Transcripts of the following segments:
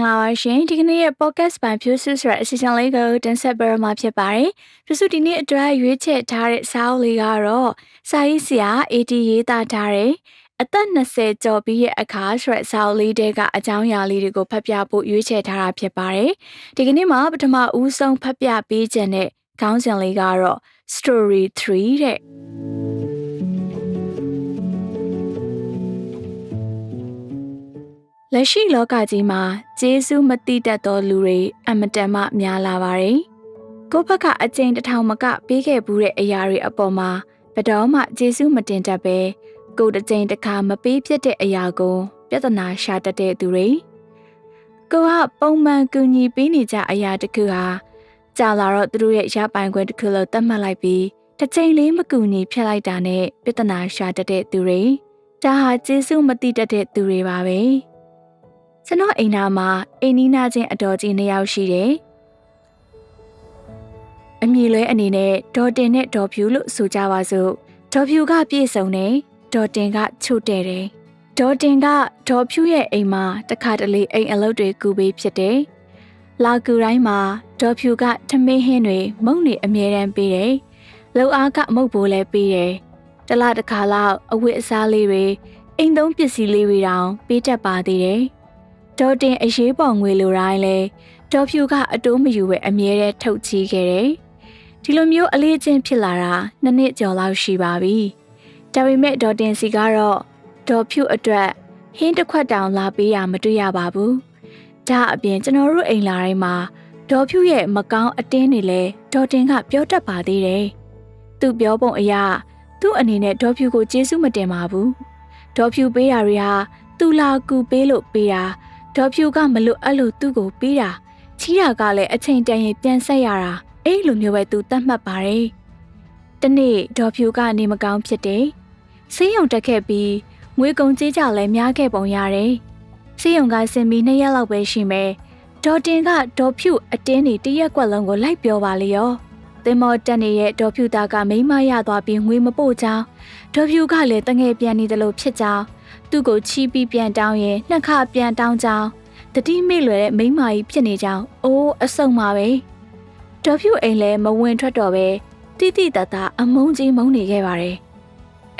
္ဂလာပါရှင်ဒီကနေ့ရဲ့ podcast ပိုင်း Fusu ဆိုတဲ့အစီအစဉ်လေးကိုတင်ဆက်ပေးမှာဖြစ်ပါတယ်။ Fusu ဒီနေ့အတွက်ရွေးချယ်ထားတဲ့စာအုပ်လေးကတော့စာရေးဆရာ AT ရေးသားထားတဲ့အသက်20ကျော်ပြီးရဲ့အခါဆိုတဲ့စာအုပ်လေးတဲကအကြောင်းအရာလေးတွေကိုဖတ်ပြဖို့ရွေးချယ်ထားတာဖြစ်ပါတယ်။ဒီကနေ့မှာပထမဦးဆုံးဖတ်ပြပေးခြင်းတဲ့ခေါင်းစဉ်လေးကတော့ Story 3တဲ့။ လက်ရှိလောကကြီးမှာဂျေစုမတိတတ်သောလူတွေအမတန်မှများလာပါတယ်။ကိုယ့်ဘက်ကအကျင့်တစ်ထောင်မကပေးခဲ့ဘူးတဲ့အရာတွေအပေါ်မှာဘယ်တော့မှဂျေစုမတင်တတ်ပဲကိုယ်တစ်ကြိမ်တစ်ခါမပေးဖြစ်တဲ့အရာကို ပြဿနာရှာတတ်တဲ့သူတွေကိုကပုံမှန်ကူညီပေးနေကြအရာတစ်ခုဟာကြာလာတော့သူတို့ရဲ့ရပိုင်ခွင့်တစ်ခုလို့သတ်မှတ်လိုက်ပြီးတစ်ချိန်လေးမကူညီဖျက်လိုက်တာနဲ့ပြဿနာရှာတတ်တဲ့သူတွေဒါဟာဂျေစုမတိတတ်တဲ့သူတွေပါပဲ။ ကျွန်တော်အိမ်နာမှာအိမ်နီးနာချင်းအတော်ကြီးနှစ်ယောက်ရှိတယ်။အမည်လွဲအနေနဲ့ဒေါ်တင်နဲ့ဒေါ်ဖြူလို့ဆိုကြပါစို့။ဒေါ်ဖြူကပြည့်စုံတယ်။ဒေါ်တင်ကချို့တဲ့တယ်။ဒေါ်တင်ကဒေါ်ဖြူရဲ့အိမ်မှာတခါတလေအိမ်အလုပ်တွေကူပေးဖြစ်တယ်။လာကူတိုင်းမှာဒေါ်ဖြူကထမင်းဟင်းတွေမုံနေအမြဲတမ်းပေးတယ်။လုံအားကမုတ်ဘိုးလည်းပေးတယ်။တလားတစ်ခါလောက်အဝတ်အစားလေးတွေအိမ်သုံးပစ္စည်းလေးတွေတောင်ပေးတတ်ပါသေးတယ်။ ဒေါ်တင်အရေးပေါ်ငွေလိုတိုင်းလဲဒေါ်ဖြူကအတိုးမယူပဲအမြဲတမ်းထုတ်ချီးခဲ့တယ်။ဒီလိုမျိုးအလေးချင်းဖြစ်လာတာနှစ်နှစ်ကျော်လောက်ရှိပါပြီ။ဒါပေမဲ့ဒေါ်တင်စီကတော့ဒေါ်ဖြူအတွက်ဟင်းတစ်ခွက်တောင်လာပေးရမတွေ့ရပါဘူး။ဒါအပြင်ကျွန်တော်တို့အိမ်လာတိုင်းမှာဒေါ်ဖြူရဲ့မကောင်းအတင်းတွေလဲဒေါ်တင်ကပြောတတ်ပါသေးတယ်။သူပြောပုံအရသူ့အနေနဲ့ဒေါ်ဖြူကိုကျေးဇူးမတင်ပါဘူး။ဒေါ်ဖြူပေးတာတွေဟာသူလာကူပေးလို့ပေးတာ ဒေါ်ဖြူကမလို့အဲ့လိုသူ့ကိုပြီးတာချီးတာကလည်းအချိန်တန်ရင်ပြန်ဆက်ရတာအဲ့လိုမျိုးပဲသူတတ်မှတ်ပါတယ်။တနေ့ဒေါ်ဖြူကနေမကောင်းဖြစ်တယ်။ဆေးရုံတက်ခဲ့ပြီးငွေကုန်ကြေးကြလည်းများခဲ့ပုံရတယ်။ဆေးရုံကဆင်ပြီးနှစ်ရက်လောက်ပဲရှိမယ်။ဒေါ်တင်ကဒေါ်ဖြူအတင်းနေတရက်ကွက်လုံးကိုလိုက်ပြောပါလေရော။ သင်မောတက်နေတဲ့ဒေါ်ဖြူသားကမိမရသွားပြီးငွေမပို့ကြောင်းဒေါ်ဖြူကလည်းတငယ်ပြန်နေတယ်လို့ဖြစ်ကြောင်းသူ့ကိုချီးပြီးပြန်တောင်းရင်နှစ်ခါပြန်တောင်းကြောင်းတတိမိလွယ်တဲ့မိမကြီးဖြစ်နေကြောင်းအိုးအဆုံပါပဲဒေါ်ဖြူအိမ်လည်းမဝင်ထွက်တော့ပဲတိတိတတအမုန်းကြီးမုန်းနေခဲ့ပါတယ်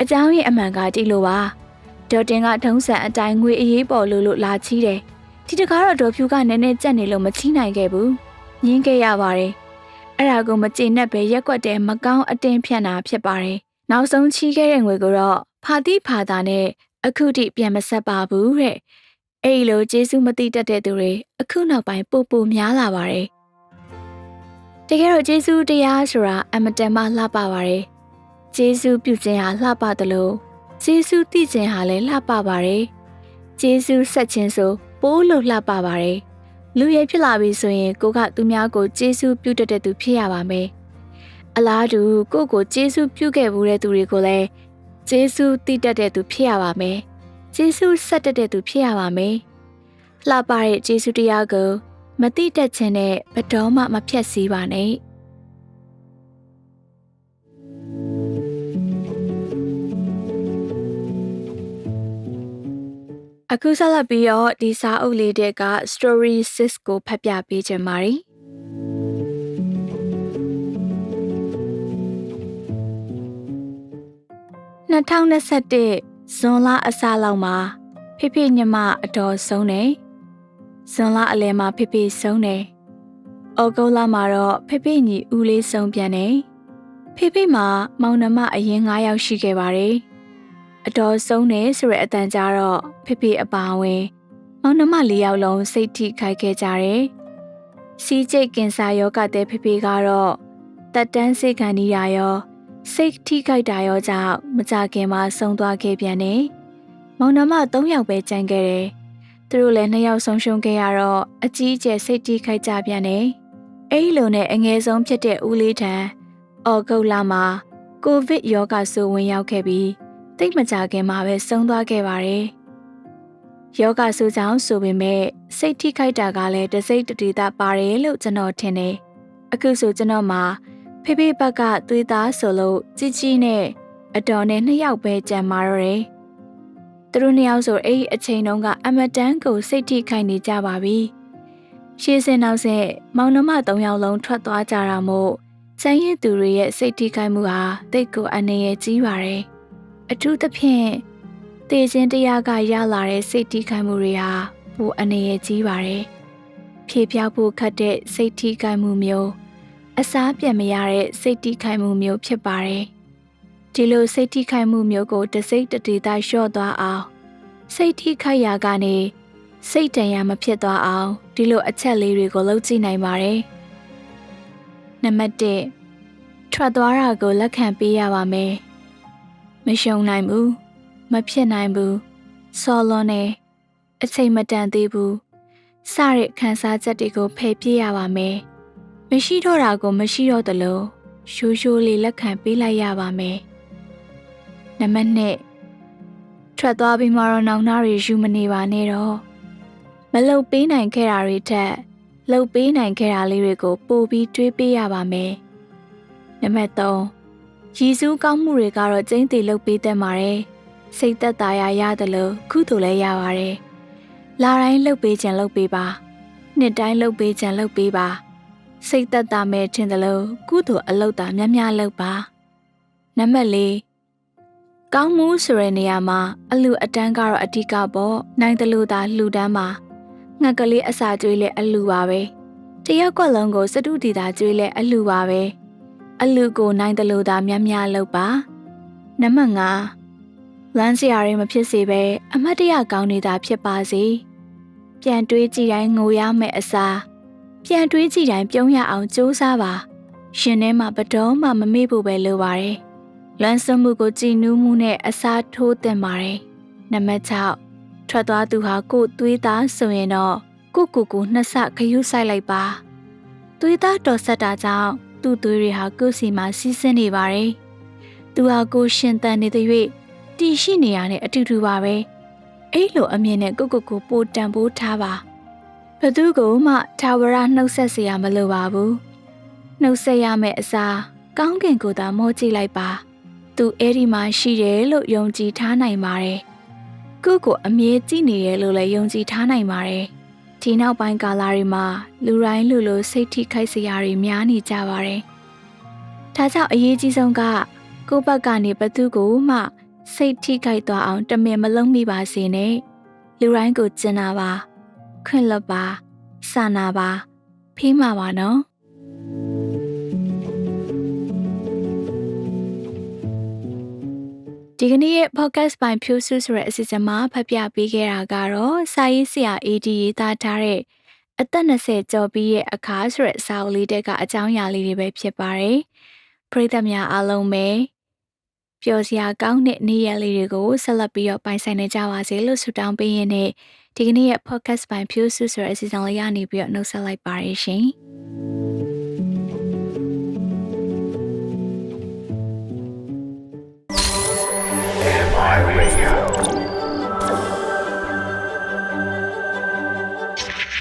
အကြောင်းရင်းအမှန်ကကြည့်လို့ပါဒေါ်တင်ကထုံးစံအတိုင်းငွေအေးပေါ်လို့လို့လာချီးတယ်ဒီတကားတော့ဒေါ်ဖြူကနည်းနည်းကြက်နေလို့မချီးနိုင်ခဲ့ဘူးညင်းခဲ့ရပါတယ် အဲ့ဒါကိုမကျေနပ်ပဲရက်ွက်တဲ့မကောင်းအတင်းဖြန့်တာဖြစ်ပါတယ်နောက်ဆုံးချီးခဲ့တဲ့ငွေကိုတော့ဖာတိဖာတာနဲ့အခုထိပြန်မဆက်ပါဘူးတဲ့အဲ့လိုကျေးဇူးမသိတတ်တဲ့သူတွေအခုနောက်ပိုင်းပို့ပို့များလာပါတယ်တကယ်တော့ကျေးဇူးတရားဆိုတာအမတန်မှလှပပါတယ်ကျေးဇူးပြုခြင်းဟာလှပတယ်လို့ကျေးဇူးသိခြင်းဟာလည်းလှပပါတယ်ကျေးဇူးဆက်ခြင်းဆိုပိုးလို့လှပပါတယ် လူရည်ဖြစ်လာပြီဆိုရင်ကိုကသူများကိုကျေးဇူးပြုတတ်တဲ့သူဖြစ်ရပါမယ်အလားတူကိုကိုကျေးဇူးပြုခဲ့မှုတဲ့သူတွေကိုလည်းဂျေစုတည်တတ်တဲ့သူဖြစ်ရပါမယ်။ဂျေစုဆက်တတ်တဲ့သူဖြစ်ရပါမယ်။လှပတဲ့ဂျေစုတရားကိုမတိတတ်ခြင်းနဲ့ဘတော်မှမဖြတ်စည်းပါနဲ့။ အခုဆက်လက်ပြီးတော့ဒီစာအုပ်လေးတဲ့က story 6ကိုဖတ်ပြပေးခြင်းပါတယ်။2021ဇွန်လအစလောက်မှာဖေဖေညမအတော်ဆုံးတယ်။ဇွန်လအလယ်မှာဖေဖေဆုံးတယ်။ဩဂုတ်လမှာတော့ဖေဖေညီဦးလေးဆုံးပြန်တယ်။ဖေဖေမှာမောင်နှမအရင်9ယောက်ရှိခဲ့ပါတယ်။ အတော်ဆုံးတယ်ဆိုတဲ့အတန်ကြာတော့ဖေဖေအပါဝင် မောင်နှမ၄ယောက်လုံးစိတ်ထိခိုက်ခဲ့ကြတယ်။စီးကျိတ်ကင်ဆာယောဂတဲ့ဖေဖေကတော့တက်တန်းစိတ်ခံနေရရောစိတ်ထိခိုက်တာရောကြောင့်မကြခင်မှာဆုံးသွားခဲ့ပြန်တယ်။မောင်နှမ၃ယောက်ပဲကြံခဲ့တယ်။သူတို့လည်းနှစ်ယောက်ဆုံးရှုံးခဲ့ရတော့အကြီးအကျယ်စိတ်ထိခိုက်ကြပြန်တယ်။အဲဒီလိုနဲ့အငယ်ဆုံးဖြစ်တဲ့ဦးလေးထံအော်ဂုတ်လာမှာကိုဗစ်ရောဂါဆိုဝင်ရောက်ခဲ့ပြီး တိတ်မကြခင်မှာပဲဆုံးသွားခဲ့ပါတယ်။ယောဂဆိုကြောင့်ဆိုပေမဲ့စိတ်ထိခိုက်တာကလည်းတစိတ်တတိတာပါတယ်လို့ကျွန်တော်ထင်တယ်။အခုဆိုကျွန်တော်မှာဖေဖေဘက်ကသွေးသားဆိုလို့ជីជីနဲ့အတော်နဲ့နှစ်ယောက်ပဲကြံမာတော့တယ်။သူတို့နှစ်ယောက်ဆိုအဲ့ဒီအချိန်တုန်းကအမတန်းကိုစိတ်ထိခိုက်နေကြပါပြီရှေးစင်နောက်ဆက်မောင်နှမ၃ယောက်လုံးထွက်သွားကြတာမို့ကျန်ရစ်သူတွေရဲ့စိတ်ထိခိုက်မှုဟာတိတ်ကိုအနေရကြီးပါတယ် အထူးသဖြင့်တေခြင်းတရားကရလာတဲ့စိတ်ထိခိုက်မှုတွေဟာပိုအနေရကြီးပါတယ်ဖြေပြောက်ဖို့ခတ်တဲ့စိတ်ထိခိုက်မှုမျိုးအစားပြတ်မရတဲ့စိတ်ထိခိုက်မှုမျိုးဖြစ်ပါတယ်ဒီလိုစိတ်ထိခိုက်မှုမျိုးကိုတစိတ်တတိသားလျှော့သွားအောင်စိတ်ထိခိုက်ရာကနေစိတ်တန်ရာမဖြစ်သွားအောင်ဒီလိုအချက်လေးတွေကိုလုပ်ကြည့်နိုင်ပါတယ်နံပါတ်1ထွက်သွားတာကိုလက်ခံပေးရပါမယ် မရှုံနိုင်ဘူးမဖြစ်နိုင်ဘူးစော်လွန်နေအချိန်မတန်သေးဘူးစတဲ့ခံစားချက်တွေကိုဖယ်ပြရပါမယ်မရှိတော့တာကိုမရှိတော့သလိုရှိုးရှိုးလေးလက်ခံပေးလိုက်ရပါမယ်နံပါတ်2ထွက်သွားပြီးမှတော့နောင်နာတွေယူမနေပါနဲ့တော့မလုတ်ပေးနိုင်ခဲ့တာတွေထက်လှုပ်ပေးနိုင်ခဲ့တာလေးတွေကိုပို့ပြီးတွေးပေးရပါမယ်နံပါတ်3 ရည်စူးကောင်းမှုတွေကတော့ကျင်းတည်လှုပ်ပေးတတ်ပါတယ်စိတ်သက်သာရရတယ်လို့ကုသိုလ်လည်းရပါတယ်လာတိုင်းလှုပ်ပေးခြင်းလှုပ်ပေးပါနှစ်တိုင်းလှုပ်ပေးခြင်းလှုပ်ပေးပါစိတ်သက်သာမဲ့ခြင်းတလို့ကုသိုလ်အလုပ်တာများများလုပ်ပါနံပါတ်4ကောင်းမှုဆိုတဲ့နေရာမှာအလူအတန်းကတော့အဓိကပေါ့နိုင်တယ်လို့သာလှူဒန်းပါငှက်ကလေးအစာကျွေးလဲအလူပါပဲတရက်ကွက်လုံးကိုစတုတီတာကျွေးလဲအလူပါပဲ အလူကိုနိုင်တယ်လို့သာများများလုပ်ပါနံပါတ်5လမ်းစရာတွေမဖြစ်စေပဲအမတ်တရကောင်းနေတာဖြစ်ပါစေပြန်တွေးကြည့်တိုင်းငိုရမယ့်အစားပြန်တွေးကြည့်တိုင်းပြုံးရအောင်စူးစမ်းပါရှင်ထဲမှာဘတော်မှမမေ့ဖို့ပဲလိုပါတယ်လွမ်းစွမှုကိုကြည်နူးမှုနဲ့အစားထိုးတင်ပါတယ်နံပါတ်6ထွက်သွားသူဟာကို့သွေးသားဆိုရင်တော့ကိုကိုကိုနှစ်ဆခရုဆိုင်လိုက်ပါသွေးသားတော်ဆက်တာကြောင့် သူ့သွေးတွေဟာကို့စီမှာစီးဆင်းနေပါတယ်သူဟာကိုရှင်တန်နေတဲ့၍တည်ရှိနေရတဲ့အတူတူပါပဲအဲ့လိုအမြင်နဲ့ကိုကိုကိုပိုတန်ဖိုးထားပါဘသူကိုမှထာဝရနှုတ်ဆက်เสียမလိုပါဘူးနှုတ်ဆက်ရမယ့်အစားကောင်းကင်ကိုသာမောကြည့်လိုက်ပါသူအဲ့ဒီမှာရှိတယ်လို့ယုံကြည်ထားနိုင်ပါတယ်ကိုကိုအမြဲကြည့်နေတယ်လို့လည်းယုံကြည်ထားနိုင်ပါတယ် ဒီနောက်ပိုင်းကာလတွေမှာလူတိုင်းလူလိုစိတ်ထိခိုက်စရာတွေများနေကြပါတယ်ဒါကြောင့်အရေးကြီးဆုံးကကိုယ့်ဘက်ကနေဘသူကိုမှ စိတ်ထိခိုက်သွားအောင်တမင်မလုံးမိပါစေနဲ့လူတိုင်းကိုကျင်နာပါ ခွင့်လွတ်ပါစာနာပါဖေးမှာပါနော် ဒီကနေ့ရဲ့ podcast ပိုင်းဖြိုးစုဆိုတဲ့အစီအစဉ်မှာဖတ်ပြပေးခဲ့တာကတော့စာရေးဆရာ AD ရေးသားထားတဲ့အသက်20ကျော်ပြီးရဲ့အခါဆိုတဲ့စာအုပ်လေးတက်ကအကြောင်းအရာလေးတွေပဲဖြစ်ပါတယ်ပရိသတ်များအားလုံးပဲပျော်စရာကောင်းတဲ့နေ့ရက်လေးတွေကိုဆက်လက်ပြီးတော့ပိုင်ဆိုင်နေကြပါစေလို့ဆုတောင်းပေးရင်းနဲ့ဒီကနေ့ရဲ့ podcast ပိုင်းဖြိုးစုဆိုတဲ့အစီအစဉ်လေးရနေပြီးတော့နှုတ်ဆက်လိုက်ပါရရှင်။